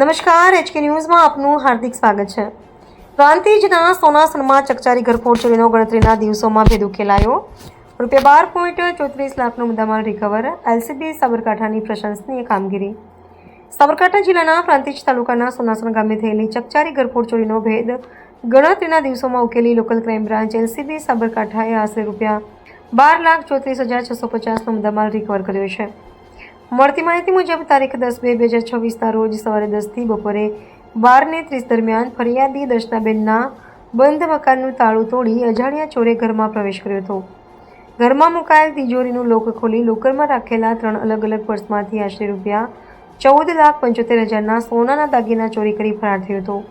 નમસ્કાર, એચકે ન્યૂઝમાં આપનું હાર્દિક સ્વાગત છે. પ્રાંતિજના સોનાસણમાં ચકચારી ઘરફોડ ચોરીનો ગણતરીના દિવસોમાં ભેદ ઉકેલાયો. રૂપિયા બાર પોઈન્ટ ચોત્રીસ લાખનો મુદ્દામાલ રિકવર એલસીબી સાબરકાંઠાની પ્રશંસનીય કામગીરી. સાબરકાંઠા જિલ્લાના પ્રાંતિજ તાલુકાના સોનાસણ ગામે થયેલી ચકચારી ઘરફોડ ચોરીનો ભેદ ગણતરીના દિવસોમાં ઉકેલી લોકલ ક્રાઇમ બ્રાન્ચ એલસીબી સાબરકાંઠાએ આશરે રૂપિયા બાર લાખ ચોત્રીસ હજાર છસો પચાસનો મુદ્દામાલ રિકવર કર્યો છે. મળતી માહિતી મુજબ, તારીખ દસ બે બે હજાર છવ્વીસના રોજ સવારે દસથી બપોરે બારને ત્રીસ દરમિયાન ફરિયાદી દર્શનાબેનના બંધ મકાનનું તાળું તોડી અજાણ્યા ચોરે ઘરમાં પ્રવેશ કર્યો હતો. ઘરમાં મુકાયેલ તિજોરીનું લોક ખોલી લોકરમાં રાખેલા ત્રણ અલગ અલગ પર્સમાંથી આશરે રૂપિયા ચૌદ લાખ પંચોતેર હજારના સોનાના દાગીના ચોરી કરી ફરાર થયો હતો.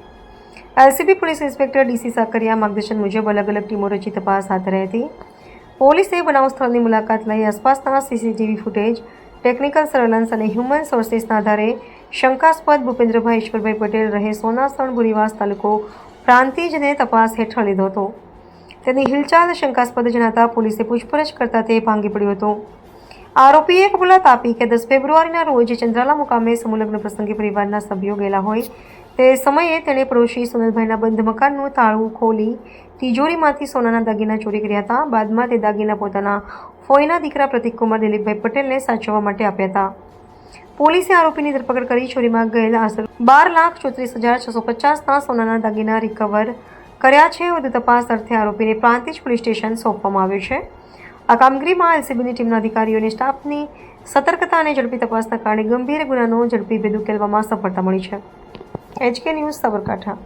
LCB police inspector DC Sakariya માર્ગદર્શન મુજબ અલગ અલગ ટીમો રચી તપાસ હાથ ધરી હતી. પોલીસે બનાવ સ્થળની મુલાકાત લઈ આસપાસના સીસીટીવી ફૂટેજ ટેકનિકલ સર્વેલન્સ અને હ્યુમન સોર્સિસના આધારે શંકાસ્પદ ભૂપેન્દ્રભાઈ ઈશ્વરભાઈ પટેલ રહે સોનાસણ બુરીવાસ તાલુકો પ્રાંતિજને તપાસ હેઠળ લીધો હતો. તેની હિલચાલ શંકાસ્પદ જણાતા પોલીસે પૂછપરછ કરતા તે ભાંગી પડ્યો હતો. આરોપીએ કબૂલાત આપી કે દસ ફેબ્રુઆરીના રોજ ચંદ્રાલા મુકામે સમુલગ્ન પ્રસંગે પરિવારના સભ્યો ગયેલા હોય તે સમયે તેણે પડોશી સુનિલભાઈના બંધ મકાનનું તાળું ખોલી તિજોરીમાંથી સોનાના દાગીના ચોરી કર્યા હતા. બાદમાં તે દાગીના પોતાના ફોઈના દીકરા પ્રતિકકુમાર દિલીપભાઈ પટેલને સાચવવા માટે આપ્યા હતા. પોલીસે આરોપીની ધરપકડ કરી ચોરીમાં ગયેલા આશરે બાર લાખ ચોત્રીસ હજાર છસો પચાસના સોનાના દાગીના રિકવર કર્યા છે. વધુ તપાસ અર્થે આરોપીને પ્રાંતિજ પોલીસ સ્ટેશન સોંપવામાં આવ્યું છે. આ કામગીરીમાં એલસીબીની ટીમના અધિકારીઓ અને સ્ટાફની સતર્કતા અને ઝડપી તપાસના કારણે ગંભીર ગુનાનો ઝડપી ભેદ ઉકેલવામાં સફળતા મળી છે. HK news Sabarkantha